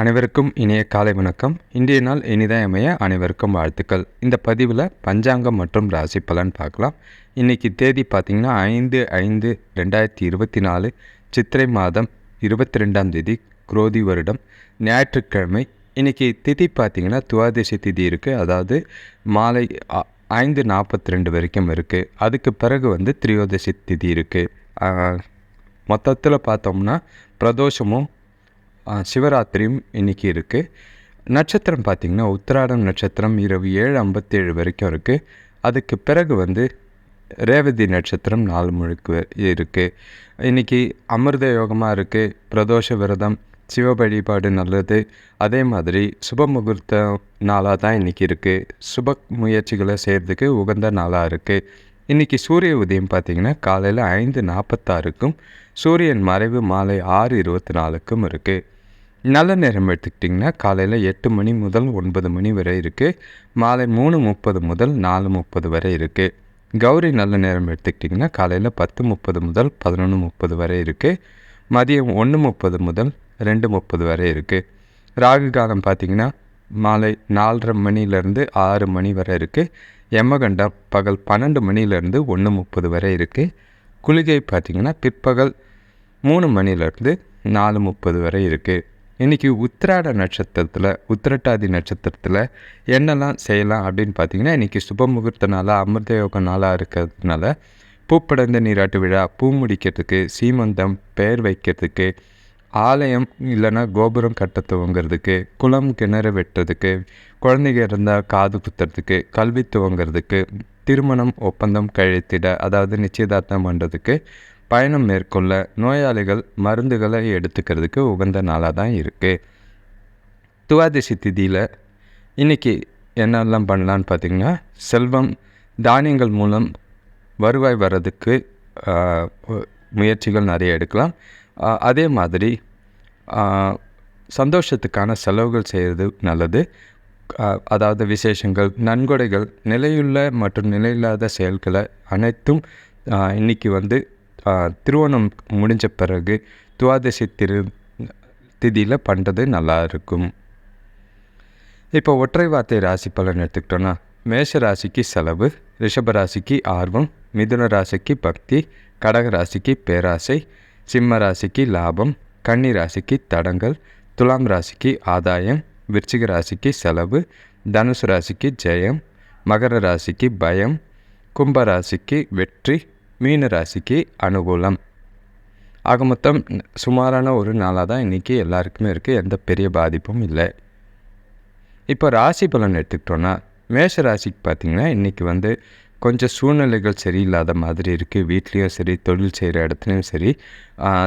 அனைவருக்கும் இனிய காலை வணக்கம். இன்றைய நாள் இனிதாக அமைய அனைவருக்கும் வாழ்த்துக்கள். இந்த பதிவில் பஞ்சாங்கம் மற்றும் ராசி பலன் பார்க்கலாம். இன்றைக்கி தேதி பார்த்திங்கன்னா ஐந்து ஐந்து ரெண்டாயிரத்தி இருபத்தி நாலு சித்திரை மாதம் இருபத்தி ரெண்டாம் தேதி குரோதி வருடம் ஞாயிற்றுக்கிழமை. இன்றைக்கி திதி பார்த்திங்கன்னா துவாதசி திதி இருக்குது அதாவது மாலை ஐந்து நாற்பத்தி ரெண்டு வரைக்கும் இருக்குது அதுக்கு பிறகு வந்து திரியோதசி திதி இருக்குது மொத்தத்தில் பார்த்தோம்னா பிரதோஷமும் சிவராத்திரியும் இன்றைக்கி இருக்குது நட்சத்திரம் பார்த்திங்கன்னா உத்திராடம் நட்சத்திரம் இரவு ஏழு ஐம்பத்தேழு வரைக்கும் இருக்குது அதுக்கு பிறகு வந்து ரேவதி நட்சத்திரம் நாலு முழுக்க இருக்குது இன்றைக்கி அமிர்த யோகமாக இருக்குது பிரதோஷ விரதம் சிவ வழிபாடு நல்லது. அதே மாதிரி சுப முகூர்த்த நாளாக தான் இன்றைக்கி இருக்குது சுப முயற்சிகளை செய்கிறதுக்கு உகந்த நாளாக இருக்குது இன்றைக்கி சூரிய உதயம் பார்த்திங்கன்னா காலையில் ஐந்து நாற்பத்தாறுக்கும் சூரியன் மறைவு மாலை ஆறு இருபத்தி நாலுக்கும் இருக்குது நல்ல நேரம் எடுத்துக்கிட்டிங்கன்னா காலையில் எட்டு மணி முதல் ஒன்பது மணி வரை இருக்குது மாலை மூணு முப்பது முதல் நாலு முப்பது வரை இருக்குது கௌரி நல்ல நேரம் எடுத்துக்கிட்டிங்கன்னா காலையில் பத்து முப்பது முதல் பதினொன்று முப்பது வரை இருக்குது மதியம் ஒன்று முப்பது முதல் ரெண்டு முப்பது வரை இருக்குது ராகு காலம் பார்த்திங்கன்னா மாலை நாலரை மணிலேருந்து ஆறு மணி வரை இருக்குது எம்மகண்டம் பகல் பன்னெண்டு மணிலேருந்து ஒன்று முப்பது வரை இருக்குது குளிகை பார்த்திங்கன்னா பிற்பகல் மூணு மணிலேருந்து நாலு முப்பது வரை இருக்குது இன்றைக்கி உத்திராட நட்சத்திரத்தில் உத்திரட்டாதி நட்சத்திரத்தில் என்னெல்லாம் செய்யலாம் அப்படின்னு பார்த்தீங்கன்னா இன்றைக்கி சுப முகூர்த்த நாளாக அமிர்த யோக நாளாக இருக்கிறதுனால பூப்படைந்த நீராட்டு விழா பூ முடிக்கிறதுக்கு சீமந்தம் பெயர் வைக்கிறதுக்கு ஆலயம் இல்லைன்னா கோபுரம் கட்ட துவங்கிறதுக்கு குளம் கிணறு வெட்டுறதுக்கு குழந்தைங்க இருந்தால் காது குத்துறதுக்கு கல்வி துவங்கிறதுக்கு திருமணம் ஒப்பந்தம் கழித்திட அதாவது நிச்சயதார்த்தம் பண்ணுறதுக்கு பயணம் மேற்கொள்ள நோயாளிகள் மருந்துகளை எடுத்துக்கிறதுக்கு உகந்த நாளாக தான் இருக்குது துவாதிசி திதியில் இன்றைக்கி என்னெல்லாம் பண்ணலான்னு பார்த்தீங்கன்னா செல்வம் தானியங்கள் மூலம் வருவாய் வர்றதுக்கு முயற்சிகள் நிறைய எடுக்கலாம். அதே மாதிரி சந்தோஷத்துக்கான செலவுகள் செய்கிறது நல்லது. அதாவது விசேஷங்கள் நன்கொடைகள் நிலையுள்ள மற்றும் நிலையில்லாத செயல்களை அனைத்தும் இன்றைக்கி வந்து திருவோணம் முடிஞ்ச பிறகு துவாதசி திரு திதியில் பண்ணுறது நல்லா இருக்கும் இப்போ ஒற்றை வார்த்தை ராசி பலன் எடுத்துக்கிட்டோன்னா மேஷ ராசிக்கு செலவு ரிஷப ராசிக்கு ஆர்வம் மிதுன ராசிக்கு பக்தி கடக ராசிக்கு பேராசை சிம்ம ராசிக்கு லாபம் கன்னி ராசிக்கு தடங்கல் துலாம் ராசிக்கு ஆதாயம் விருச்சிக ராசிக்கு செலவு தனுசு ராசிக்கு ஜெயம் மகர ராசிக்கு பயம் கும்ப ராசிக்கு வெற்றி மீன ராசிக்கு அனுகூலம். ஆக மொத்தம் சுமாரான ஒரு நாளாக தான் இன்றைக்கி எல்லாருக்குமே இருக்குது எந்த பெரிய பாதிப்பும் இல்லை. இப்போ ராசி பலன் எடுத்துக்கிட்டோன்னா மேஷ ராசிக்கு பார்த்திங்கன்னா இன்றைக்கி வந்து கொஞ்சம் சூழ்நிலைகள் சரியில்லாத மாதிரி இருக்குது வீட்லேயும் சரி தொழில் செய்கிற இடத்துலையும் சரி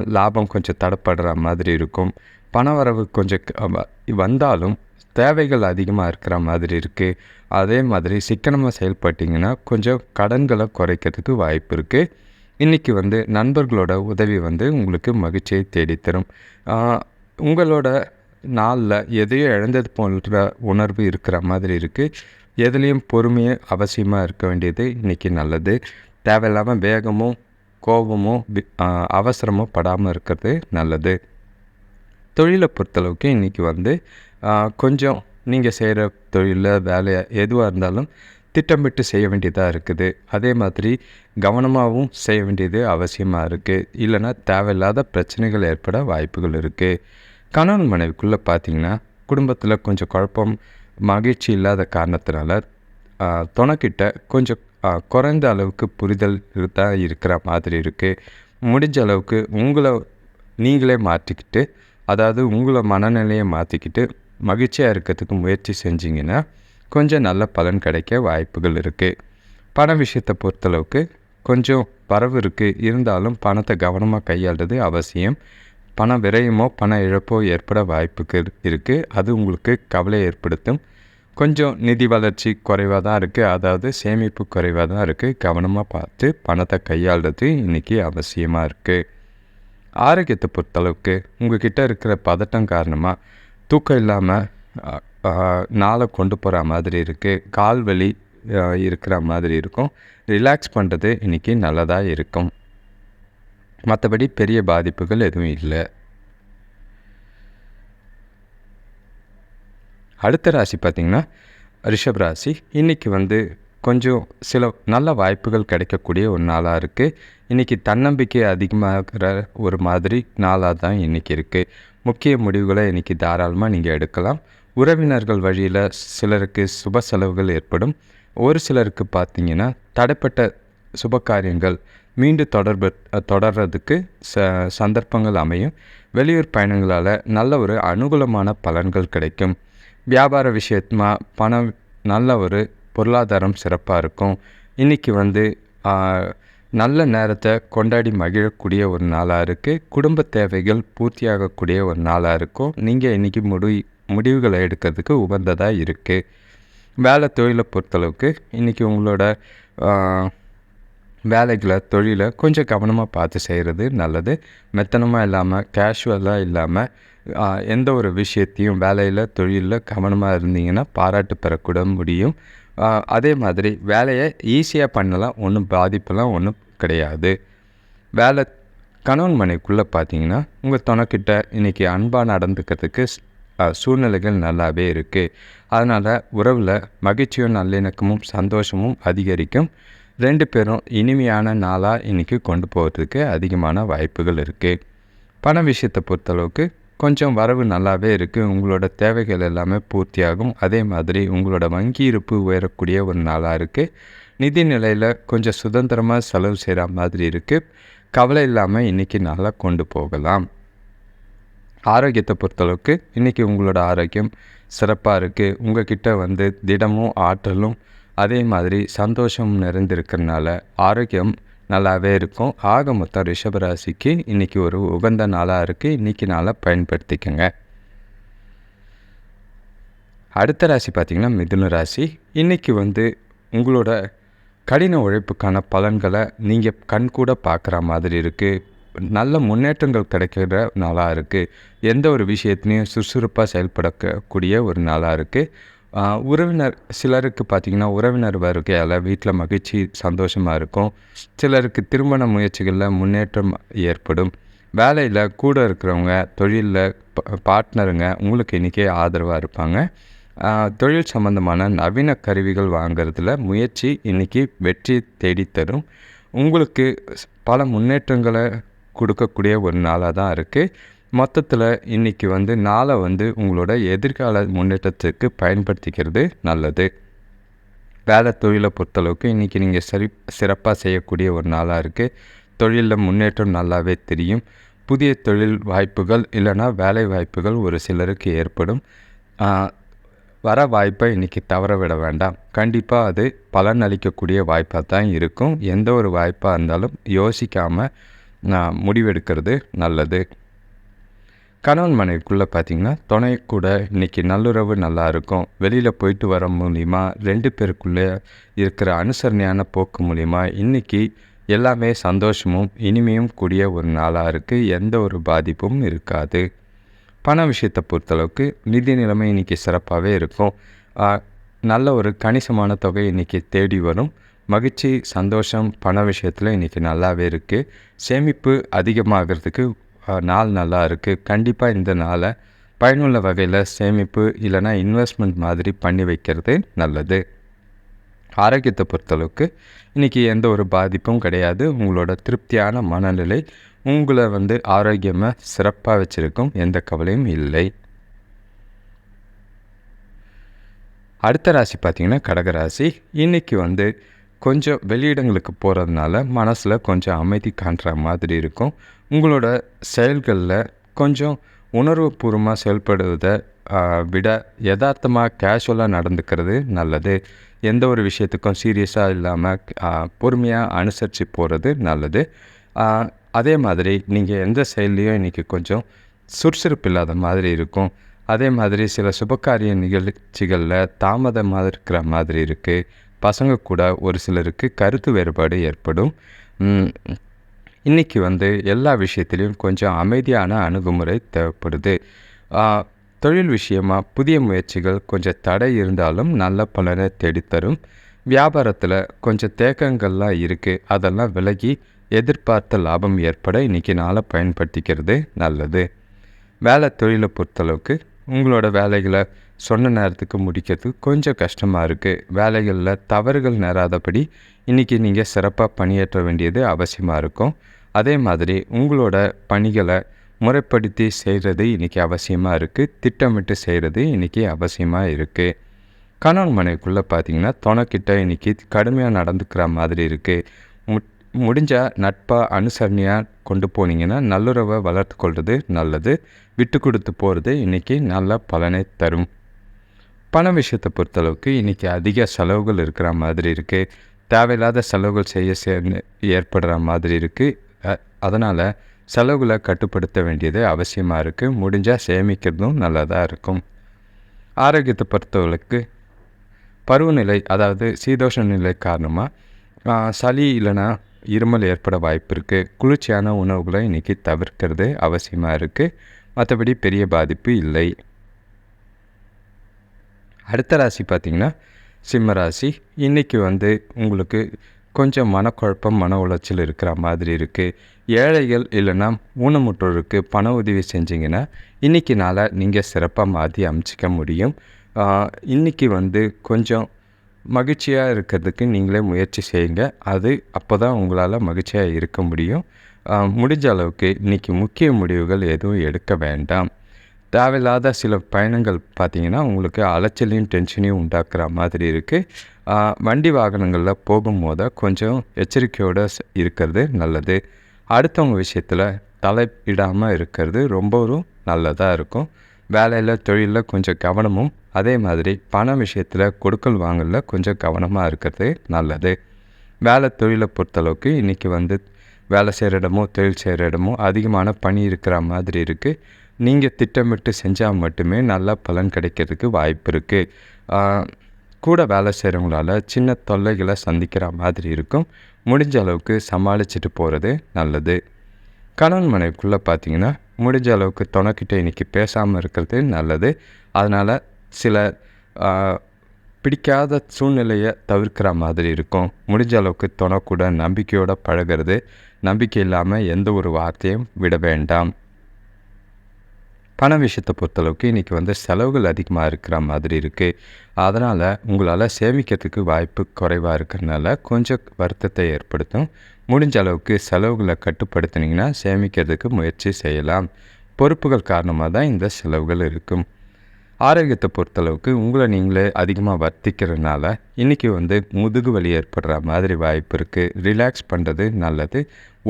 லாபம் கொஞ்சம் தடப்படுற மாதிரி இருக்கும். பண வரவு கொஞ்சம் க- வ- வந்தாலும் தேவைகள் அதிகமாக இருக்கிற மாதிரி இருக்குது அதே மாதிரி சிக்கனமாக செயல்பட்டிங்கன்னா கொஞ்சம் கடன்களை குறைக்கிறதுக்கு வாய்ப்பு இருக்குது இன்றைக்கி வந்து நண்பர்களோட உதவி வந்து உங்களுக்கு மகிழ்ச்சியை தேடித்தரும். உங்களோட நாளில் எதையோ இழந்தது போன்ற உணர்வு இருக்கிற மாதிரி இருக்குது எதுலேயும் பொறுமையே அவசியமாக இருக்க வேண்டியது இன்றைக்கி நல்லது. தேவையில்லாமல் வேகமும் கோபமும் அவசரமும் படாமல் இருக்கிறது நல்லது. தொழிலை பொறுத்தளவுக்கு இன்றைக்கி வந்து கொஞ்சம் நீங்கள் செய்கிற தொழிலில் வேலையை எதுவாக இருந்தாலும் திட்டமிட்டு செய்ய வேண்டியதாக இருக்குது. அதே மாதிரி கவனமாகவும் செய்ய வேண்டியது அவசியமாக இருக்குது இல்லைன்னா தேவையில்லாத பிரச்சனைகள் ஏற்பட வாய்ப்புகள் இருக்குது கணவன் மனைவிக்குள்ளே பார்த்தீங்கன்னா குடும்பத்தில் கொஞ்சம் குழப்பம் மகிழ்ச்சி இல்லாத காரணத்தினால துணைக்கிட்ட கொஞ்சம் குறைந்த அளவுக்கு புரிதல் தான் இருக்கிற மாதிரி இருக்குது முடிஞ்ச அளவுக்கு உங்களை நீங்களே மாற்றிக்கிட்டு அதாவது உங்களை மனநிலையை மாற்றிக்கிட்டு மகிழ்ச்சியாக இருக்கிறதுக்கு முயற்சி செஞ்சிங்கன்னா கொஞ்சம் நல்ல பலன் கிடைக்க வாய்ப்புகள் இருக்குது பண விஷயத்தை பொறுத்தளவுக்கு கொஞ்சம் வரவு இருக்குது இருந்தாலும் பணத்தை கவனமாக கையாளுறது அவசியம். பண விரயமோ பண இழப்போ ஏற்பட வாய்ப்புக்கு இருக்குது அது உங்களுக்கு கவலை ஏற்படுத்தும். கொஞ்சம் நிதி வளர்ச்சி குறைவாக தான் இருக்குது அதாவது சேமிப்பு குறைவாக தான் இருக்குது கவனமாக பார்த்து பணத்தை கையாளுறது இன்றைக்கி அவசியமாக இருக்குது ஆரோக்கியத்தை பொறுத்தளவுக்கு உங்ககிட்ட இருக்கிற பதட்டம் காரணமாக தூக்கம் இல்லாமல் நாளை கொண்டு போகிற மாதிரி இருக்குது கால் வலி இருக்கிற மாதிரி இருக்கும். ரிலாக்ஸ் பண்ணுறது இன்றைக்கி நல்லதாக இருக்கும். மற்றபடி பெரிய பாதிப்புகள் எதுவும் இல்லை. அடுத்த ராசி பார்த்திங்கன்னா ரிஷப் ராசி. இன்றைக்கி வந்து கொஞ்சம் சில நல்ல வாய்ப்புகள் கிடைக்கக்கூடிய ஒரு நாளாக இருக்குது இன்றைக்கி தன்னம்பிக்கை அதிகமாகிற ஒரு மாதிரி நாளாக தான் இன்றைக்கி இருக்குது முக்கிய முடிவுகளை இன்றைக்கி தாராளமாக நீங்கள் எடுக்கலாம். உறவினர்கள் வழியில் சிலருக்கு சுப செலவுகள் ஏற்படும். ஒரு சிலருக்கு பார்த்திங்கன்னா தடைப்பட்ட சுப காரியங்கள் மீண்டும் தொடர்பு தொடர்றதுக்கு ச சந்தர்ப்பங்கள் அமையும். வெளியூர் பயணங்களால் நல்ல ஒரு அனுகூலமான பலன்கள் கிடைக்கும். வியாபார விஷயமாக பணம் நல்ல ஒரு பொருளாதாரம் சிறப்பாக இருக்கும். இன்றைக்கி வந்து நல்ல நேரத்தை கொண்டாடி மகிழக்கூடிய ஒரு நாளாக இருக்குது குடும்ப தேவைகள் பூர்த்தியாகக்கூடிய ஒரு நாளாக இருக்கும். நீங்கள் இன்றைக்கி முடி முடிவுகளை எடுக்கிறதுக்கு உகந்ததாக இருக்குது வேலை தொழிலை பொறுத்தளவுக்கு இன்றைக்கி உங்களோட வேலைகளை தொழிலை கொஞ்சம் கவனமாக பார்த்து செய்கிறது நல்லது. மெத்தனமாக இல்லாமல் கேஷுவலாக இல்லாமல் எந்த ஒரு விஷயத்தையும் வேலையில் தொழிலில் கவனமாக இருந்தீங்கன்னா பாராட்டு பெறக்கூட முடியும். அதே மாதிரி வேலையை ஈஸியாக பண்ணலாம் ஒன்றும் பாதிப்பெல்லாம் ஒன்றும் கிடையாது. வேலை கணவன் மனைக்குள்ளே பார்த்தீங்கன்னா உங்கள் துணைக்கிட்ட இன்றைக்கி அன்பாக நடந்துக்கிறதுக்கு சூழ்நிலைகள் நல்லாவே இருக்குது அதனால் உறவில் மகிழ்ச்சியும் நல்லிணக்கமும் சந்தோஷமும் அதிகரிக்கும். ரெண்டு பேரும் இனிமையான நாளாக இன்றைக்கி கொண்டு போகிறதுக்கு அதிகமான வாய்ப்புகள் இருக்குது பண விஷயத்தை பொறுத்தளவுக்கு கொஞ்சம் வரவு நல்லாவே இருக்குது உங்களோட தேவைகள் எல்லாமே பூர்த்தியாகும். அதே மாதிரி உங்களோட வங்கி இருப்பு உயரக்கூடிய ஒரு நாளாக இருக்குது நிதி நிலையில் கொஞ்சம் சுதந்திரமாக செலவு செய்கிற மாதிரி இருக்குது கவலை இல்லாமல் இன்றைக்கி நல்லா கொண்டு போகலாம். ஆரோக்கியத்தை பொறுத்தளவுக்கு இன்றைக்கி உங்களோட ஆரோக்கியம் சிறப்பாக இருக்குது உங்கள்கிட்ட வந்து திடமும் ஆற்றலும் அதே மாதிரி சந்தோஷம் நிறைந்திருக்கிறதுனால ஆரோக்கியம் நல்லாவே இருக்கும். ஆக மொத்தம் ரிஷபராசிக்கு இன்றைக்கி ஒரு உகந்த நாளாக இருக்குது இன்றைக்கி நாளை பயன்படுத்திக்கோங்க. அடுத்த ராசி பார்த்திங்கன்னா மிதுன ராசி. இன்றைக்கி வந்து உங்களோட கடின உழைப்புக்கான பலன்களை நீங்கள் கண் கூட பார்க்குற மாதிரி இருக்குது நல்ல முன்னேற்றங்கள் கிடைக்கிற நாளாக இருக்குது எந்த ஒரு விஷயத்துலையும் சுறுசுறுப்பாக செயல்படக்கூடிய ஒரு நாளாக இருக்குது உறவினர் சிலருக்கு பார்த்திங்கன்னா உறவினர் வருகையால் வீட்டில் மகிழ்ச்சி சந்தோஷமாக இருக்கும். சிலருக்கு திருமண முயற்சிகளில் முன்னேற்றம் ஏற்படும். வேலையில் கூட இருக்கிறவங்க தொழிலில் பார்ட்னருங்க உங்களுக்கு இன்றைக்கே ஆதரவாக இருப்பாங்க. தொழில் சம்மந்தமான நவீன கருவிகள் வாங்கிறதுல முயற்சி இன்றைக்கி வெற்றி தேடித்தரும். உங்களுக்கு பல முன்னேற்றங்களை கொடுக்கக்கூடிய ஒரு நாளாக தான் இருக்குது மொத்தத்தில் இன்றைக்கி வந்து நாளை வந்து உங்களோட எதிர்கால முன்னேற்றத்துக்கு பயன்படுத்திக்கிறது நல்லது. வேலை தொழிலை பொறுத்தளவுக்கு இன்றைக்கி நீங்கள் சரி சிறப்பாக செய்யக்கூடிய ஒரு நாளாக இருக்குது தொழிலில் முன்னேற்றம் நல்லாவே தெரியும். புதிய தொழில் வாய்ப்புகள் இல்லைனா வேலை வாய்ப்புகள் ஒரு சிலருக்கு ஏற்படும். வர வாய்ப்பை இன்றைக்கி தவற விட வேண்டாம். கண்டிப்பாக அது பலன் அளிக்கக்கூடிய வாய்ப்பாக தான் இருக்கும். எந்த ஒரு வாய்ப்பாக இருந்தாலும் யோசிக்காமல் முடிவெடுக்கிறது நல்லது. கணவன் மனைவிக்குள்ளே பார்த்தீங்கன்னா துணை கூட இன்றைக்கி நல்லுறவு நல்லா இருக்கும். வெளியில் போயிட்டு வர மூலிமா ரெண்டு பேருக்குள்ளே இருக்கிற அனுசரணையான போக்கு மூலிமா இன்றைக்கி எல்லாமே சந்தோஷமும் இனிமையும் கூடிய ஒரு நாளாக இருக்குது எந்த ஒரு பாதிப்பும் இருக்காது. பண விஷயத்தை பொறுத்தளவுக்கு நிதி நிலைமை இன்றைக்கி சிறப்பாகவே இருக்கும். நல்ல ஒரு கணிசமான தொகை இன்றைக்கி தேடி வரும். மகிழ்ச்சி சந்தோஷம் பண விஷயத்தில் இன்றைக்கி நல்லாவே இருக்குது சேமிப்பு அதிகமாகிறதுக்கு நாள் நல்லா இருக்குது கண்டிப்பாக இந்த நாளை பயனுள்ள வகையில் சேமிப்பு இல்லைனா இன்வெஸ்ட்மெண்ட் மாதிரி பண்ணி வைக்கிறது நல்லது. ஆரோக்கியத்தை பொறுத்தளவுக்கு இன்றைக்கி எந்த ஒரு பாதிப்பும் கிடையாது. உங்களோட திருப்தியான மனநிலை உங்களை வந்து ஆரோக்கியமாக சிறப்பாக வச்சுருக்கும். எந்த கவலையும் இல்லை. அடுத்த ராசி பார்த்திங்கன்னா கடகராசி இன்றைக்கி வந்து கொஞ்சம் வெளியிடங்களுக்கு போகிறதுனால மனசில் கொஞ்சம் அமைதி காண்ற மாதிரி இருக்கும். உங்களோட செயல்களில் கொஞ்சம் உணர்வுபூர்வமாக செயல்படுவதை விட யதார்த்தமாக கேஷுவலாக நடந்துக்கிறது நல்லது. எந்த ஒரு விஷயத்துக்கும் சீரியஸாக இல்லாமல் பொறுமையாக அனுசரித்து போகிறது நல்லது. அதே மாதிரி நீங்கள் எந்த செயல்லையும் இன்றைக்கி கொஞ்சம் சுறுசுறுப்பு இல்லாத மாதிரி இருக்கும். அதே மாதிரி சில சுபகாரிய நிகழ்ச்சிகளில் தாமதமாக இருக்கிற மாதிரி இருக்குது பசங்க கூட ஒரு சிலருக்கு கருத்து வேறுபாடு ஏற்படும். இன்றைக்கி வந்து எல்லா விஷயத்துலேயும் கொஞ்சம் அமைதியான அணுகுமுறை தேவைப்படுது. தொழில் விஷயமாக புதிய முயற்சிகள் கொஞ்சம் தடை இருந்தாலும் நல்ல பலனை தேடித்தரும். வியாபாரத்தில் கொஞ்சம் தேக்கங்கள்லாம் இருக்குது அதெல்லாம் விலகி எதிர்பார்த்த லாபம் ஏற்பட இன்றைக்கி நாளை பயன்படுத்திக்கிறது நல்லது. வேலை தொழிலை பொறுத்தளவுக்கு உங்களோட வேலைகளை சொன்ன நேரத்துக்கு முடிக்கிறதுக்கு கொஞ்சம் கஷ்டமாக இருக்குது வேலைகளில் தவறுகள் நேராதபடி இன்றைக்கி நீங்கள் சிறப்பாக பணியாற்ற வேண்டியது அவசியமாக இருக்கும். அதே மாதிரி உங்களோட பணிகளை முறைப்படுத்தி செய்கிறது இன்றைக்கி அவசியமாக இருக்குது திட்டமிட்டு செய்கிறது இன்றைக்கி அவசியமாக இருக்குது கணவன் மனைவிக்குள்ளே பார்த்தீங்கன்னா துணைக்கிட்ட இன்றைக்கி கடுமையாக நடந்துக்கிற மாதிரி இருக்குது மு முடிஞ்சால் நட்பாக அனுசரணையாக கொண்டு போனீங்கன்னா நல்லுறவை வளர்த்து கொள்வது நல்லது. விட்டு கொடுத்து போகிறது இன்றைக்கி நல்ல பலனை தரும். பண விஷயத்தை பொறுத்தளவுக்கு இன்றைக்கி அதிக செலவுகள் இருக்கிற மாதிரி இருக்குது தேவையில்லாத செலவுகள் செய்ய சேர்ந்து ஏற்படுற மாதிரி இருக்குது அதனால் செலவுகளை கட்டுப்படுத்த வேண்டியது அவசியமாக இருக்குது முடிஞ்சால் சேமிக்கிறதும் நல்லதாக இருக்கும். ஆரோக்கியத்தை பொறுத்தவரைக்கு பருவநிலை அதாவது சீதோஷ நிலை காரணமாக சளி இல்லைன்னா இருமல் ஏற்பட வாய்ப்பு இருக்குது குளிர்ச்சியான உணவுகளை இன்றைக்கி தவிர்க்கிறது அவசியமாக இருக்குது மற்றபடி பெரிய பாதிப்பு இல்லை. அடுத்த ராசி பார்த்திங்கன்னா சிம்ம ராசி. இன்றைக்கி வந்து உங்களுக்கு கொஞ்சம் மனக்குழப்பம் மன உளைச்சல் இருக்கிற மாதிரி இருக்குது ஏழைகள் இல்லைன்னா ஊனமுற்றோருக்கு பண உதவி செஞ்சிங்கன்னா இன்றைக்கி நாளாக நீங்கள் சிறப்பாக மாற்றி அமைச்சிக்க முடியும். இன்றைக்கி வந்து கொஞ்சம் மகிழ்ச்சியாக இருக்கிறதுக்கு நீங்களே முயற்சி செய்யுங்க. அது அப்போ தான் உங்களால் மகிழ்ச்சியாக இருக்க முடியும். முடிஞ்ச அளவுக்கு இன்றைக்கி முக்கிய முடிவுகள் எதுவும் எடுக்க வேண்டாம். தேவையில்லாத சில பயணங்கள் பார்த்திங்கன்னா உங்களுக்கு அலைச்சலையும் டென்ஷனையும் உண்டாக்குற மாதிரி இருக்குது வண்டி வாகனங்களில் போகும்போது கொஞ்சம் எச்சரிக்கையோடு இருக்கிறது நல்லது. அடுத்தவங்க விஷயத்தில் தலையிடாமல் இருக்கிறது ரொம்பவும் நல்லதாக இருக்கும். வேலையில் தொழிலில் கொஞ்சம் கவனமும் அதே மாதிரி பண விஷயத்தில் கொடுக்கல் வாங்கலில் கொஞ்சம் கவனமாக இருக்கிறது நல்லது. வேலை தொழிலை பொறுத்தளவுக்கு இன்றைக்கி வந்து வேலை செய்கிற இடமோ தொழில் செய்கிற இடமோ அதிகமான பணி இருக்கிற மாதிரி இருக்குது நீங்கள் திட்டமிட்டு செஞ்சால் மட்டுமே நல்ல பலன் கிடைக்கிறதுக்கு வாய்ப்பு இருக்குது கூட வேலை செய்கிறவங்களால சின்ன தொல்லைகளை சந்திக்கிற மாதிரி இருக்கும். முடிஞ்ச அளவுக்கு சமாளிச்சுட்டு போகிறது நல்லது. கணவன் மனைவிக்குள்ளே பார்த்தீங்கன்னா முடிஞ்ச அளவுக்கு துணைக்கிட்ட இன்றைக்கி பேசாமல் இருக்கிறது நல்லது. அதனால் சில பிடிக்காத சூழ்நிலையை தவிர்க்கிற மாதிரி இருக்கும். முடிஞ்ச அளவுக்கு துணை கூட நம்பிக்கையோடு பழகிறது நம்பிக்கை இல்லாமல் எந்த ஒரு வார்த்தையும் விட வேண்டாம். பண விஷயத்தை பொறுத்தளவுக்கு இன்றைக்கி வந்து செலவுகள் அதிகமாக இருக்கிற மாதிரி இருக்குது அதனால் உங்களால் சேமிக்கிறதுக்கு வாய்ப்பு குறைவாக இருக்கிறதுனால கொஞ்சம் வருத்தத்தை ஏற்படுத்தும். முடிஞ்ச அளவுக்கு செலவுகளை கட்டுப்படுத்தினீங்கன்னா சேமிக்கிறதுக்கு முயற்சி செய்யலாம். பொறுப்புகள் காரணமாக தான் இந்த செலவுகள் இருக்கும். ஆரோக்கியத்தை பொறுத்தளவுக்கு உங்களை நீங்களே அதிகமாக வர்த்திக்கிறதுனால இன்றைக்கி வந்து முதுகு வலி ஏற்படுற மாதிரி வாய்ப்பு இருக்குது ரிலாக்ஸ் பண்ணுறது நல்லது.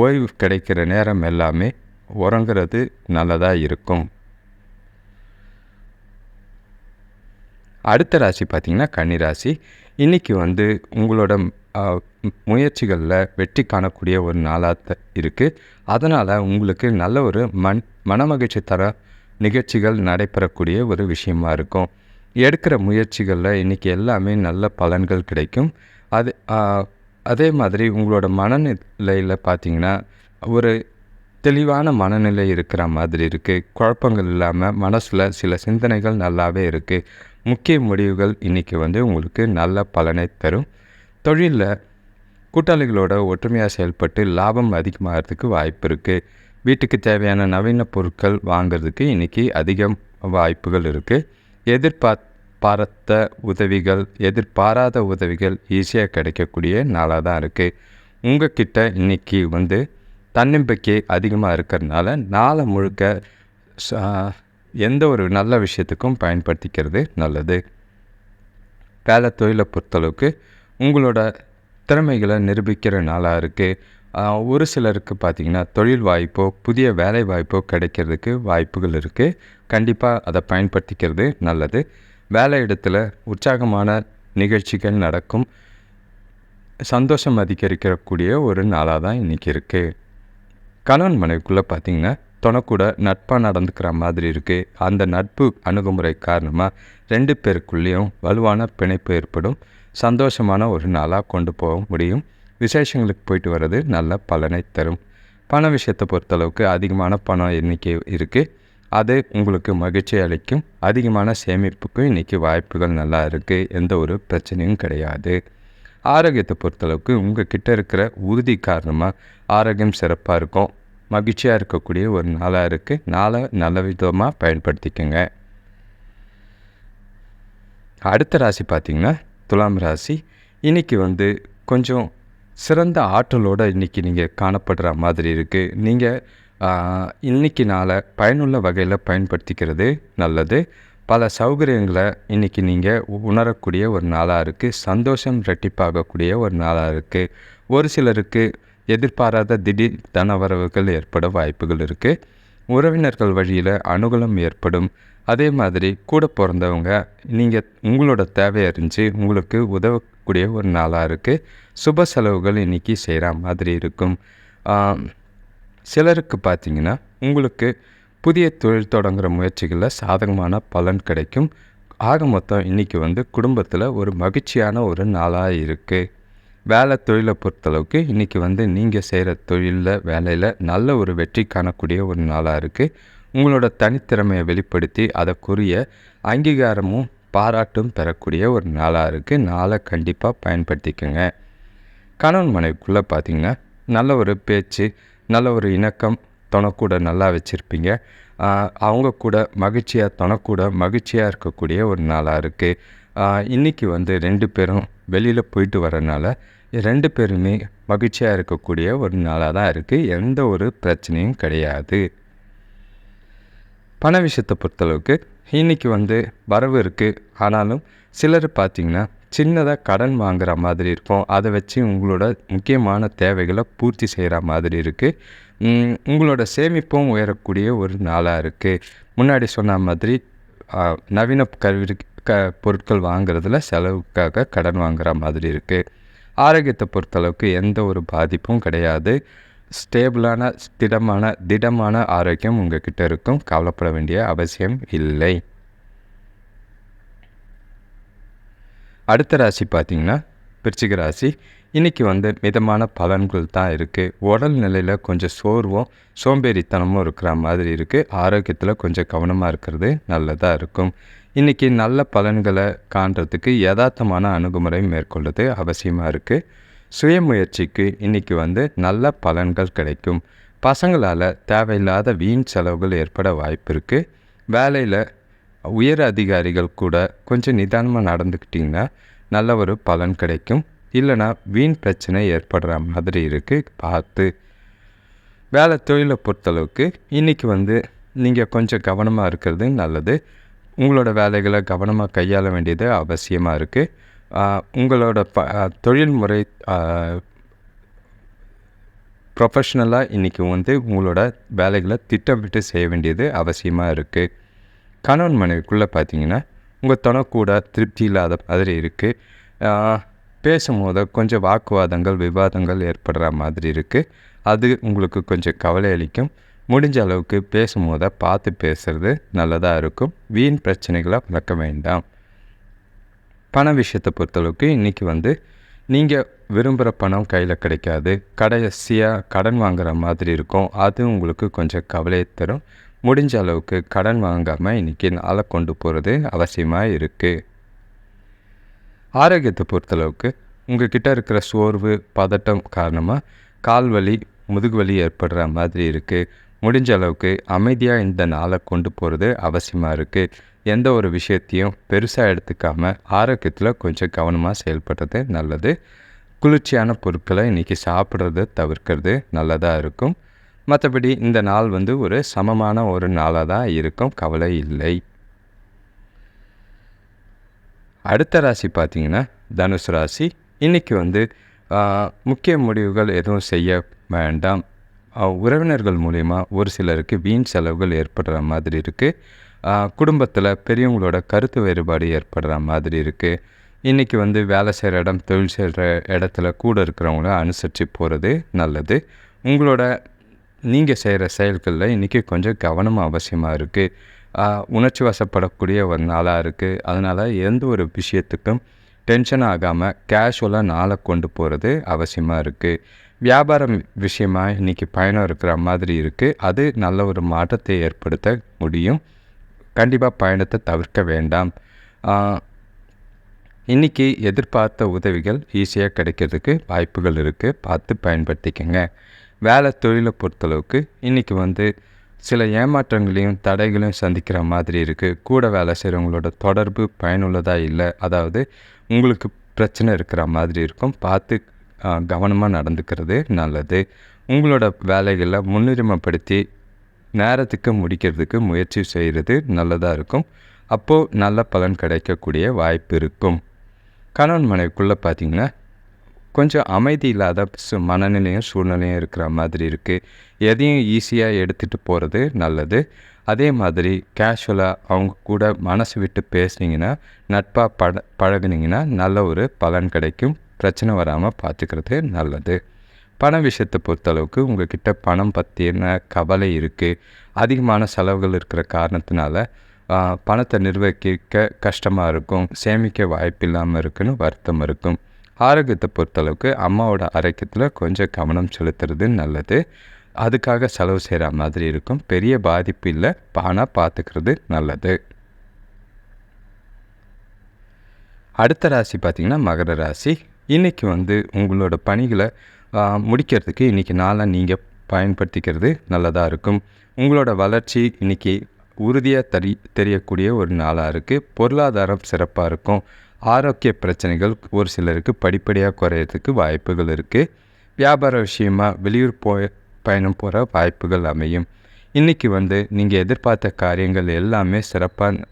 ஓய்வு கிடைக்கிற நேரம் எல்லாமே உறங்குறது நல்லதாக இருக்கும். அடுத்த ராசி பார்த்திங்கன்னா கன்னிராசி இன்றைக்கி வந்து உங்களோட முயற்சிகளில் வெற்றி காணக்கூடிய ஒரு நாளாக இருக்குது அதனால் உங்களுக்கு நல்ல ஒரு மண் மனமகிழ்ச்சி தர நிகழ்ச்சிகள் நடைபெறக்கூடிய ஒரு விஷயமா இருக்கும். எடுக்கிற முயற்சிகளில் இன்றைக்கி எல்லாமே நல்ல பலன்கள் கிடைக்கும். அது அதே மாதிரி உங்களோட மனநிலையில் பார்த்திங்கன்னா ஒரு தெளிவான மனநிலை இருக்கிற மாதிரி இருக்குது குழப்பங்கள் இல்லாமல் மனசில் சில சிந்தனைகள் நல்லாவே இருக்குது முக்கிய முடிவுகள் இன்றைக்கி வந்து உங்களுக்கு நல்ல பலனை தரும். தொழிலில் கூட்டாளிகளோட ஒற்றுமையாக செயல்பட்டு லாபம் அதிகமாகிறதுக்கு வாய்ப்பு இருக்குது வீட்டுக்கு தேவையான நவீன பொருட்கள் வாங்கிறதுக்கு இன்றைக்கி அதிகம் வாய்ப்புகள் இருக்குது எதிர்பார்த்த உதவிகள் எதிர்பாராத உதவிகள் ஈஸியாக கிடைக்கக்கூடிய நாளாக தான் இருக்குது உங்கள் கிட்ட இன்றைக்கி வந்து தன்னம்பிக்கை அதிகமாக இருக்கிறதுனால நாளை முழுக்க எந்த ஒரு நல்ல விஷயத்துக்கும் பயன்படுத்திக்கிறது நல்லது. வேலை தொழிலை பொறுத்தளவுக்கு உங்களோட திறமைகளை நிரூபிக்கிற நாளாக இருக்குது ஒரு சிலருக்கு பார்த்திங்கன்னா தொழில் வாய்ப்போ புதிய வேலை வாய்ப்போ கிடைக்கிறதுக்கு வாய்ப்புகள் இருக்குது கண்டிப்பாக அதை பயன்படுத்திக்கிறது நல்லது. வேலை இடத்துல உற்சாகமான நிகழ்ச்சிகள் நடக்கும். சந்தோஷம் அதிகரிக்கக்கூடிய ஒரு நாளாக தான் இன்றைக்கி இருக்குது கணவன் மனைவிக்குள்ளே பார்த்திங்கன்னா துணைக்கூட நட்பாக நடந்துக்கிற மாதிரி இருக்குது அந்த நட்பு அணுகுமுறை காரணமாக ரெண்டு பேருக்குள்ளேயும் வலுவான பிணைப்பு ஏற்படும். சந்தோஷமான ஒரு நாளாக கொண்டு போக முடியும். விசேஷங்களுக்கு போயிட்டு வர்றது நல்ல பலனை தரும். பண விஷயத்தை பொறுத்தளவுக்கு அதிகமான பணம் எண்ணிக்கை இருக்குது அது உங்களுக்கு மகிழ்ச்சி அளிக்கும். அதிகமான சேமிப்புக்கும் இன்றைக்கி வாய்ப்புகள் நல்லா இருக்குது எந்த ஒரு பிரச்சனையும் கிடையாது. ஆரோக்கியத்தை பொறுத்தளவுக்கு உங்கள் கிட்டே இருக்கிற உறுதி காரணமாக ஆரோக்கியம் சிறப்பாக இருக்கும். மகிழ்ச்சியாக இருக்கக்கூடிய ஒரு நாளாக இருக்குது நாளை நல்ல விதமாக பயன்படுத்திக்கோங்க. அடுத்த ராசி பார்த்திங்கன்னா துலாம் ராசி. இன்றைக்கி வந்து கொஞ்சம் சிறந்த ஆற்றலோடு இன்றைக்கி நீங்கள் காணப்படுற மாதிரி இருக்குது நீங்கள் இன்றைக்கி நாளை பயனுள்ள வகையில் பயன்படுத்திக்கிறது நல்லது. பல சௌகரியங்களை இன்றைக்கி நீங்கள் உணரக்கூடிய ஒரு நாளாக இருக்குது சந்தோஷம் ரெட்டிப்பாகக்கூடிய ஒரு நாளாக இருக்குது ஒரு சிலருக்கு எதிர்பாராத திடீர் தனவரவுகள் ஏற்பட வாய்ப்புகள் இருக்குது உறவினர்கள் வழியில் அனுகூலம் ஏற்படும். அதே மாதிரி கூட பிறந்தவங்க நீங்கள் உங்களோட தேவை அறிஞ்சு உங்களுக்கு உதவக்கூடிய ஒரு நாளாக இருக்குது சுப செலவுகள் இன்றைக்கி செய்கிற மாதிரி இருக்கும். சிலருக்கு பார்த்திங்கன்னா உங்களுக்கு புதிய தொழில் தொடங்குகிற முயற்சிகளில் சாதகமான பலன் கிடைக்கும். ஆக மொத்தம் இன்றைக்கி வந்து குடும்பத்தில் ஒரு மகிழ்ச்சியான ஒரு நாளாக இருக்குது வேலை தொழிலை பொறுத்தளவுக்கு இன்றைக்கி வந்து நீங்கள் செய்கிற தொழிலில் வேலையில் நல்ல ஒரு வெற்றி காணக்கூடிய ஒரு நாளாக இருக்குது உங்களோட தனித்திறமையை வெளிப்படுத்தி அதற்குரிய அங்கீகாரமும் பாராட்டும் பெறக்கூடிய ஒரு நாளாக இருக்குது நாளை கண்டிப்பாக பயன்படுத்திக்கோங்க. கணவன் மனைவிக்குள்ளே பார்த்திங்கன்னா நல்ல ஒரு பேச்சு நல்ல ஒரு இணக்கம் துணக்கூட நல்லா வச்சுருப்பீங்க. அவங்க கூட மகிழ்ச்சியாக துணக்கூட மகிழ்ச்சியாக இருக்கக்கூடிய ஒரு நாளாக இருக்குது இன்றைக்கி வந்து ரெண்டு பேரும் வெளியில் போயிட்டு வரனால ரெண்டு பேருமே மகிழ்ச்சியாக இருக்கக்கூடிய ஒரு நாளாக தான் இருக்குது எந்த ஒரு பிரச்சனையும் கிடையாது. பண விஷயத்தை பொறுத்தளவுக்கு இன்றைக்கி வந்து வரவு இருக்குது ஆனாலும் சிலர் பார்த்திங்கன்னா சின்னதாக கடன் வாங்குகிற மாதிரி இருக்கும். அதை வச்சு உங்களோட முக்கியமான தேவைகளை பூர்த்தி செய்கிற மாதிரி இருக்குது உங்களோட சேமிப்பும் உயரக்கூடிய ஒரு நாளாக இருக்குது முன்னாடி சொன்ன மாதிரி நவீன கருவி க பொருட்கள் வாங்குறதுல செலவுக்காக கடன் வாங்குகிற மாதிரி இருக்குது ஆரோக்கியத்தை பொறுத்தளவுக்கு எந்த ஒரு பாதிப்பும் கிடையாது. ஸ்டேபிளான திடமான திடமான ஆரோக்கியம் உங்கள் கிட்ட இருக்கும். கவலைப்பட வேண்டிய அவசியம் இல்லை. அடுத்த ராசி பார்த்திங்கன்னா பிரிச்சிக ராசி. இன்றைக்கி வந்து மிதமான பலன்கள் தான் இருக்குது உடல் நிலையில் கொஞ்சம் சோர்வும் சோம்பேறித்தனமும் இருக்கிற மாதிரி இருக்குது ஆரோக்கியத்தில் கொஞ்சம் கவனமாக இருக்கிறது நல்லதாக இருக்கும். இன்றைக்கி நல்ல பலன்களை காண்றதுக்கு யதார்த்தமான அணுகுமுறை மேற்கொள்வது அவசியமாக இருக்குது சுயமுயற்சிக்கு இன்றைக்கி வந்து நல்ல பலன்கள் கிடைக்கும். பசங்களால் தேவையில்லாத வீண் செலவுகள் ஏற்பட வாய்ப்பு இருக்குது வேலையில் உயர் அதிகாரிகள் கூட கொஞ்சம் நிதானமாக நடந்துக்கிட்டிங்கன்னா நல்ல ஒரு பலன் கிடைக்கும். இல்லைனா வீண் பிரச்சனை ஏற்படுற மாதிரி இருக்குது பார்த்து வேலை தொழிலை பொறுத்தளவுக்கு இன்றைக்கி வந்து நீங்கள் கொஞ்சம் கவனமாக இருக்கிறது நல்லது. உங்களோட வேலைகளை கவனமாக கையாள வேண்டியது அவசியமாக இருக்குது உங்களோட ப தொழில்முறை ப்ரொஃபஷ்னலாக இன்றைக்கி வந்து உங்களோட வேலைகளை திட்டமிட்டு செய்ய வேண்டியது அவசியமாக இருக்குது கணவன் மனைவிக்குள்ளே பார்த்தீங்கன்னா உங்கள் தனக்கூட திருப்தி இல்லாத மாதிரி இருக்குது பேசும்போது கொஞ்சம் வாக்குவாதங்கள் விவாதங்கள் ஏற்படுற மாதிரி இருக்குது அது உங்களுக்கு கொஞ்சம் கவலை அளிக்கும். முடிஞ்ச அளவுக்கு பேசும்போத பார்த்து பேசுகிறது நல்லதாக இருக்கும். வீண் பிரச்சனைகளை வளர்க்க வேண்டாம். பண விஷயத்தை பொறுத்தளவுக்கு இன்றைக்கி வந்து நீங்கள் விரும்புகிற பணம் கையில் கிடைக்காது. கடைசியாக கடன் வாங்குகிற மாதிரி இருக்கும். அது உங்களுக்கு கொஞ்சம் கவலையை தரும். முடிஞ்ச அளவுக்கு கடன் வாங்காமல் இன்றைக்கி நாளை கொண்டு போகிறது அவசியமாக இருக்குது ஆரோக்கியத்தை பொறுத்தளவுக்கு உங்கள் கிட்டே இருக்கிற சோர்வு பதட்டம் காரணமாக கால் வலி முதுகு வலி ஏற்படுற மாதிரி இருக்குது முடிஞ்ச அளவுக்கு அமைதியாக இந்த நாளை கொண்டு போகிறது அவசியமாக இருக்குது எந்த ஒரு விஷயத்தையும் பெருசாக எடுத்துக்காமல் ஆரோக்கியத்தில் கொஞ்சம் கவனமாக செயல்படுறது நல்லது. குளிர்ச்சியான பொருட்களை இன்றைக்கி சாப்பிட்றத தவிர்க்கிறது நல்லதாக இருக்கும். மற்றபடி இந்த நாள் வந்து ஒரு சமமான ஒரு நாளாக தான் இருக்கும். கவலை இல்லை. அடுத்த ராசி பார்த்திங்கன்னா தனுசு ராசி. இன்றைக்கி வந்து முக்கிய முடிவுகள் எதுவும் செய்ய வேண்டாம். உறவினர்கள் மூலிமா ஒரு சிலருக்கு வீண் செலவுகள் ஏற்படுற மாதிரி இருக்குது குடும்பத்தில் பெரியவங்களோட கருத்து வேறுபாடு ஏற்படுற மாதிரி இருக்குது இன்றைக்கி வந்து வேலை செய்கிற இடம் தொழில் செய்கிற இடத்துல கூட இருக்கிறவங்கள அனுசரித்து போகிறது நல்லது. உங்களோட நீங்கள் செய்கிற செயல்களில் இன்றைக்கி கொஞ்சம் கவனம் அவசியமாக இருக்குது உணர்ச்சி வசப்படக்கூடிய ஒரு நாளாக இருக்குது அதனால் எந்த ஒரு விஷயத்துக்கும் டென்ஷன் ஆகாமல் கேஷுவலாக நாளை கொண்டு போகிறது அவசியமாக இருக்குது வியாபாரம் விஷயமாக இன்றைக்கி பயணம் இருக்கிற மாதிரி இருக்குது அது நல்ல ஒரு மாற்றத்தை ஏற்படுத்த முடியும். கண்டிப்பாக பயணத்தை தவிர்க்க வேண்டாம். இன்றைக்கி எதிர்பார்த்த உதவிகள் ஈஸியாக கிடைக்கிறதுக்கு வாய்ப்புகள் இருக்குது பார்த்து பயன்படுத்திக்கங்க. வேலை தொழிலை பொறுத்தளவுக்கு இன்றைக்கி வந்து சில ஏமாற்றங்களையும் தடைகளையும் சந்திக்கிற மாதிரி இருக்குது கூட வேலை செய்கிறவங்களோட தொடர்பு பயனுள்ளதாக இல்லை. அதாவது உங்களுக்கு பிரச்சனை இருக்கிற மாதிரி இருக்கும். பார்த்து கவனமாக நடந்துக்கிறது நல்லது. உங்களோட வேலைகளை முன்னுரிமைப்படுத்தி நேரத்துக்கு முடிக்கிறதுக்கு முயற்சி செய்கிறது நல்லதாக இருக்கும். அப்போது நல்ல பலன் கிடைக்கக்கூடிய வாய்ப்பு இருக்கும். கணவன் மனைவிக்குள்ளே பார்த்திங்கன்னா கொஞ்சம் அமைதி இல்லாத சு- மனநிலையும் சூழ்நிலையும் இருக்கிற மாதிரி இருக்குது எதையும் ஈஸியாக எடுத்துகிட்டு போகிறது நல்லது. அதே மாதிரி கேஷுவலாக அவங்க கூட மனசு விட்டு பேசுனீங்கன்னா நட்பாக பட பழகுனீங்கன்னா நல்ல ஒரு பலன் கிடைக்கும். பிரச்சனை வராமல் பார்த்துக்கிறது நல்லது. பண விஷயத்தை பொறுத்தளவுக்கு உங்கள்கிட்ட பணம் பற்றின கவலை இருக்குது அதிகமான செலவுகள் இருக்கிற காரணத்தினால பணத்தை நிர்வகிக்க கஷ்டமாக இருக்கும். சேமிக்க வாய்ப்பு இல்லாமல் இருக்குன்னு வருத்தம் இருக்கும். ஆரோக்கியத்தை பொறுத்தளவுக்கு அம்மாவோட ஆரோக்கியத்தில் கொஞ்சம் கவனம் செலுத்துறது நல்லது. அதுக்காக செலவு செய்கிற மாதிரி இருக்கும். பெரிய பாதிப்பு இல்லை. ஆனால் பார்த்துக்கிறது நல்லது. அடுத்த ராசி பார்த்திங்கன்னா மகர ராசி. இன்றைக்கி வந்து உங்களோட பணிகளை முடிக்கிறதுக்கு இன்றைக்கி நாளாக நீங்கள் பயன்படுத்திக்கிறது நல்லதாக இருக்கும். உங்களோட வளர்ச்சி இன்றைக்கி உறுதியாக தெரி தெரியக்கூடிய ஒரு நாளாக இருக்குது பொருளாதாரம் சிறப்பாக இருக்கும். ஆரோக்கிய பிரச்சனைகள் ஒரு சிலருக்கு படிப்படியாக குறையிறதுக்கு வாய்ப்புகள் இருக்குது வியாபார விஷயமாக வெளியூர் போய் பயணம் போகிற வாய்ப்புகள் அமையும். இன்றைக்கி வந்து நீங்கள் எதிர்பார்த்த காரியங்கள் எல்லாமே சிறப்பாக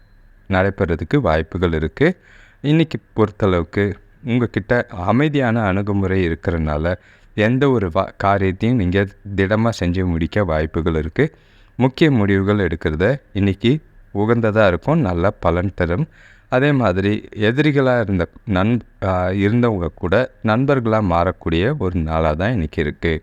நடைபெறதுக்கு வாய்ப்புகள் இருக்குது இன்றைக்கி பொறுத்தளவுக்கு உங்ககிட்ட அமைதியான அணுகுமுறை இருக்கிறனால எந்த ஒரு வா காரியத்தையும் நீங்கள் திடமாக செஞ்சு முடிக்க வாய்ப்புகள் இருக்குது முக்கிய முடிவுகள் எடுக்கிறத இன்றைக்கி உகந்ததாக இருக்கும். நல்ல பலன் தரும். அதே மாதிரி எதிரிகளாக இருந்த நன் இருந்தவங்க கூட நண்பர்களாக மாறக்கூடிய ஒரு நாளாக தான் இன்றைக்கி இருக்குது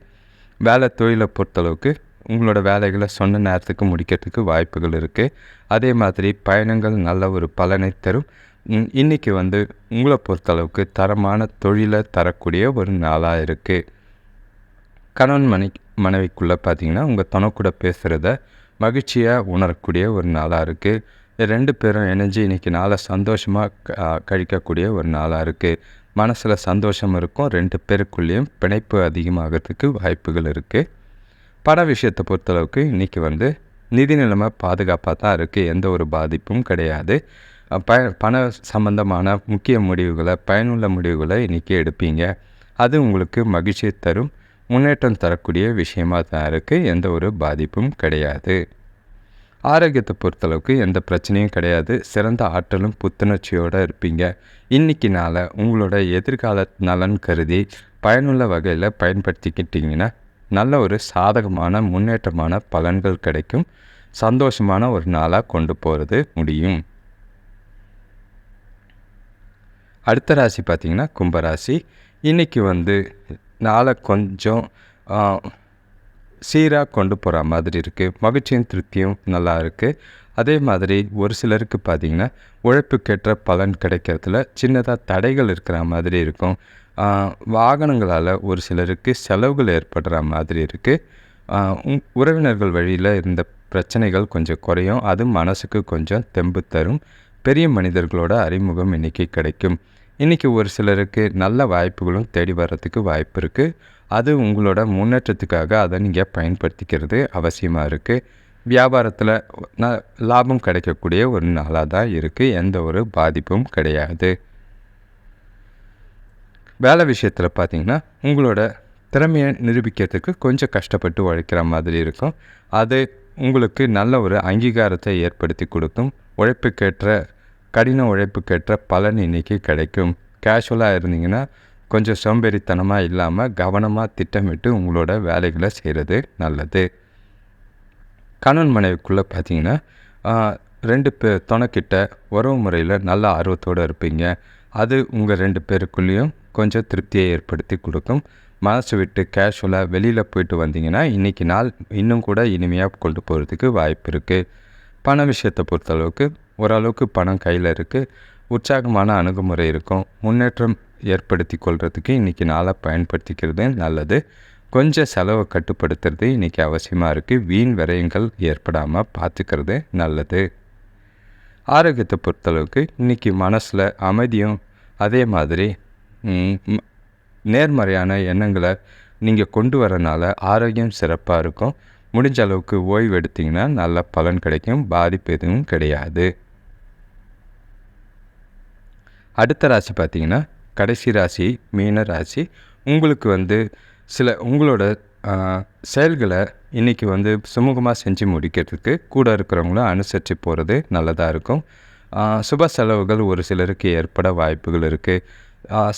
வேலை தொழிலை பொறுத்தளவுக்கு உங்களோட வேலைகளை சொன்ன நேரத்துக்கு முடிக்கிறதுக்கு வாய்ப்புகள் இருக்குது அதே மாதிரி பயணங்கள் நல்ல ஒரு பலனை தரும். இன்றைக்கி இன்னைக்கு வந்து உங்களை பொறுத்தளவுக்கு தரமான தொழிலை தரக்கூடிய ஒரு நாளாக இருக்குது கணவன் மனை மனைவிக்குள்ளே பார்த்தீங்கன்னா உங்கள் தனக்கூட கூட பேசுகிறத மகிழ்ச்சியாக உணரக்கூடிய ஒரு நாளாக இருக்குது ரெண்டு பேரும் இணைஞ்சு இன்றைக்கி நாளை சந்தோஷமாக கழிக்கக்கூடிய ஒரு நாளாக இருக்குது மனசில் சந்தோஷம் இருக்கும். ரெண்டு பேருக்குள்ளேயும் பிணைப்பு அதிகமாகிறதுக்கு வாய்ப்புகள் இருக்குது பண விஷயத்தை பொறுத்தளவுக்கு இன்றைக்கி வந்து நிதி நிலைமை பாதுகாப்பாக தான் இருக்குது எந்த ஒரு பாதிப்பும் கிடையாது. ப பண சம்பந்தமான முக்கிய முடிவுகளை பயனுள்ள முடிவுகளை இன்றைக்கி எடுப்பீங்க. அது உங்களுக்கு மகிழ்ச்சியை தரும் முன்னேற்றம் தரக்கூடிய விஷயமாக தான் இருக்குது எந்த ஒரு பாதிப்பும் கிடையாது. ஆரோக்கியத்தை பொறுத்தளவுக்கு எந்த பிரச்சனையும் கிடையாது. சிறந்த ஆற்றலும் புத்துணர்ச்சியோடு இருப்பீங்க. இன்னைக்கு நாளை உங்களோட எதிர்கால நலன் கருதி பயனுள்ள வகையில் பயன்படுத்திக்கிட்டிங்கன்னா நல்ல ஒரு சாதகமான முன்னேற்றமான பலன்கள் கிடைக்கும். சந்தோஷமான ஒரு நாளாக கொண்டு போகிறது முடியும். அடுத்த ராசி பார்த்திங்கன்னா கும்பராசி. இன்றைக்கி வந்து நாளை கொஞ்சம் சீராக கொண்டு போகிற மாதிரி இருக்குது மகிழ்ச்சியும் திருப்தியும் நல்லா இருக்குது அதே மாதிரி ஒரு சிலருக்கு பார்த்திங்கன்னா உழைப்புக்கேற்ற பலன் கிடைக்கிறதுல சின்னதாக தடைகள் இருக்கிற மாதிரி இருக்கும். வாகனங்களால் ஒரு சிலருக்கு செலவுகள் ஏற்படுற மாதிரி இருக்குது உறவினர்கள் வழியில் இருந்த பிரச்சனைகள் கொஞ்சம் குறையும். அது மனசுக்கு கொஞ்சம் தெம்பு தரும். பெரிய மனிதர்களோட அறிமுகம் இன்றைக்கி கிடைக்கும். இன்றைக்கி ஒரு சிலருக்கு நல்ல வாய்ப்புகளும் தேடி வர்றதுக்கு வாய்ப்பு இருக்குது அது உங்களோட முன்னேற்றத்துக்காக அதை நீங்கள் பயன்படுத்திக்கிறது அவசியமாக இருக்குது வியாபாரத்தில் ந லாபம் கிடைக்கக்கூடிய ஒரு நாளாக தான் இருக்குது எந்த ஒரு பாதிப்பும் கிடையாது. வேலை விஷயத்தில் பார்த்தீங்கன்னா உங்களோட திறமையை நிரூபிக்கிறதுக்கு கொஞ்சம் கஷ்டப்பட்டு உழைக்கிற மாதிரி இருக்கும். அது உங்களுக்கு நல்ல ஒரு அங்கீகாரத்தை ஏற்படுத்தி கொடுக்கும். உழைப்புக்கேற்ற கடின உழைப்புக்கேற்ற பலன் இன்னைக்கு கிடைக்கும். கேஷுவலாக இருந்தீங்கன்னா கொஞ்சம் சோம்பேறித்தனமாக இல்லாமல் கவனமாக திட்டமிட்டு உங்களோட வேலைகளை செய்கிறது நல்லது. கணவன் மனைவிக்குள்ளே பார்த்தீங்கன்னா ரெண்டு பேர் துணைக்கிட்ட உறவு முறையில் நல்ல ஆர்வத்தோடு இருப்பீங்க. அது உங்கள் ரெண்டு பேருக்குள்ளேயும் கொஞ்சம் திருப்தியை ஏற்படுத்தி கொடுக்கும். மனசு விட்டு கேஷுவலாக வெளியில் போயிட்டு வந்தீங்கன்னா இன்றைக்கி நாள் இன்னும் கூட இனிமையாக கொண்டு போகிறதுக்கு வாய்ப்பு இருக்குது பண விஷயத்தை பொறுத்தளவுக்கு ஓரளவுக்கு பணம் கையில் இருக்குது உற்சாகமான அணுகுமுறை இருக்கும். முன்னேற்றம் ஏற்படுத்தி கொள்கிறதுக்கு இன்றைக்கி நாளாக பயன்படுத்திக்கிறது நல்லது. கொஞ்சம் செலவை கட்டுப்படுத்துறது இன்றைக்கி அவசியமாக இருக்குது வீண் விரயங்கள் ஏற்படாமல் பார்த்துக்கிறது நல்லது. ஆரோக்கியத்தை பொறுத்தளவுக்கு இன்றைக்கி மனசில் அமைதியும் அதே மாதிரி நேர்மறையான எண்ணங்களை நீங்கள் கொண்டு வரனால ஆரோக்கியம் சிறப்பாக இருக்கும். முடிஞ்ச அளவுக்கு ஓய்வு எடுத்திங்கன்னா நல்ல பலன் கிடைக்கும். பாதிப்பு எதுவும் கிடையாது. அடுத்த ராசி பார்த்திங்கன்னா கடைசி ராசி மீன ராசி. உங்களுக்கு வந்து சில உங்களோட செயல்களை இன்றைக்கி வந்து சுமூகமாக செஞ்சு முடிக்கிறதுக்கு கூட இருக்கிறவங்களும் அனுசரித்து போகிறது நல்லதாக இருக்கும். சுப செலவுகள் ஒரு சிலருக்கு ஏற்பட வாய்ப்புகள் இருக்குது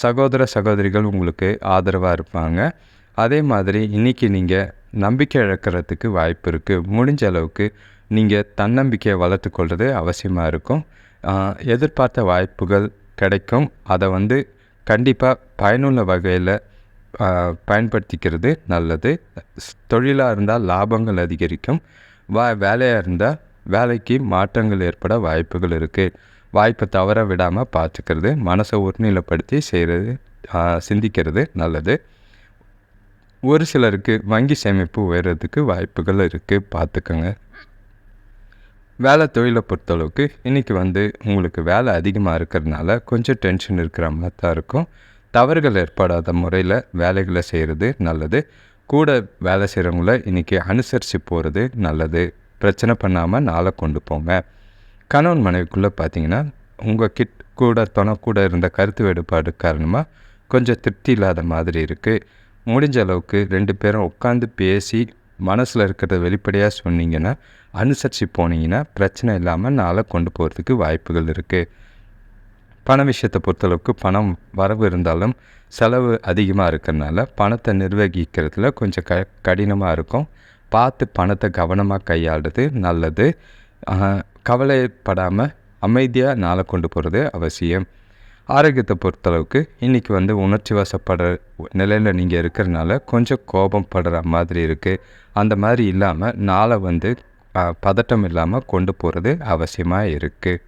சகோதர சகோதரிகள் உங்களுக்கு ஆதரவாக இருப்பாங்க. அதே மாதிரி இன்றைக்கி நீங்கள் நம்பிக்கை இழக்கிறதுக்கு வாய்ப்பு இருக்குது முடிஞ்ச அளவுக்கு நீங்கள் தன்னம்பிக்கையை வளர்த்து கொள்வது அவசியமாக இருக்கும். எதிர்பார்த்த வாய்ப்புகள் கிடைக்கும். அதை வந்து கண்டிப்பாக பயனுள்ள வகையில் பயன்படுத்திக்கிறது நல்லது. தொழிலாக இருந்தால் லாபங்கள் அதிகரிக்கும். வா வேலையாக இருந்தால் வேலைக்கு மாற்றங்கள் ஏற்பட வாய்ப்புகள் இருக்குது வாய்ப்பை தவற விடாமல் பார்த்துக்கிறது மனசை ஒருநிலைப்படுத்தி செய்கிறது சிந்திக்கிறது நல்லது. ஒரு சிலருக்கு வங்கி சேமிப்பு உயர்றதுக்கு வாய்ப்புகள் இருக்குது பார்த்துக்கோங்க வேலை தொழிலை பொறுத்தளவுக்கு இன்றைக்கி வந்து உங்களுக்கு வேலை அதிகமாக இருக்கிறதுனால கொஞ்சம் டென்ஷன் இருக்கிற மாதிரி தான் இருக்கும். தவறுகள் ஏற்படாத முறையில் வேலைகளை செய்கிறது நல்லது. கூட வேலை செய்கிறவங்கள இன்றைக்கி அனுசரித்து போகிறது நல்லது. பிரச்சனை பண்ணாமல் நாளை கொண்டு போங்க. கணவன் மனைவிக்குள்ளே பார்த்தீங்கன்னா உங்கள் கிட் கூட துணை கூட இருந்த கருத்து வேறுபாடு காரணமாக கொஞ்சம் திருப்தி இல்லாத மாதிரி இருக்குது முடிஞ்ச அளவுக்கு ரெண்டு பேரும் உட்காந்து பேசி மனசில் இருக்கிறத வெளிப்படையாக சொன்னீங்கன்னா அனுசரித்து போனீங்கன்னா பிரச்சனை இல்லாமல் நாளை கொண்டு போகிறதுக்கு வாய்ப்புகள் இருக்குது பண விஷயத்தை பொறுத்தளவுக்கு பணம் வரவு இருந்தாலும் செலவு அதிகமாக இருக்கிறதுனால பணத்தை நிர்வகிக்கிறதுல கொஞ்சம் க கடினமாக இருக்கும். பார்த்து பணத்தை கவனமாக கையாளுறது நல்லது. கவலைப்படாமல் அமைதியாக நாளை கொண்டு போகிறது அவசியம். ஆரோக்கியத்தை பொறுத்தளவுக்கு இன்றைக்கி வந்து உணர்ச்சி வசப்படுற நிலையில் நீங்கள் இருக்கிறனால கொஞ்சம் கோபம் படுற மாதிரி இருக்குது அந்த மாதிரி இல்லாமல் நாளை வந்து பதட்டம் இல்லாமல் கொண்டு போகிறது அவசியமாக இருக்குது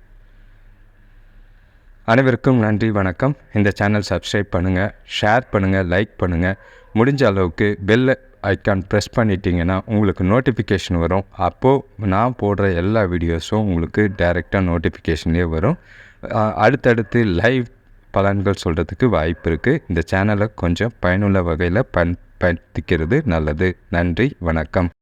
அனைவருக்கும் நன்றி வணக்கம். இந்த சேனல் சப்ஸ்கிரைப் பண்ணுங்கள் ஷேர் பண்ணுங்கள் லைக் பண்ணுங்கள் முடிஞ்ச அளவுக்கு பெல் ஐக்கான் ப்ரெஸ் பண்ணிட்டீங்கன்னா உங்களுக்கு நோட்டிஃபிகேஷன் வரும். அப்போது நான் போடுற எல்லா வீடியோஸும் உங்களுக்கு டைரெக்டாக நோட்டிஃபிகேஷன்லேயே வரும். அடுத்தடுத்து லைவ் பலன்கள் சொல்கிறதுக்கு வாய்ப்பு இருக்குது இந்த சேனலை கொஞ்சம் பயனுள்ள வகையில் பயன்படுத்திக்கிறது நல்லது. நன்றி வணக்கம்.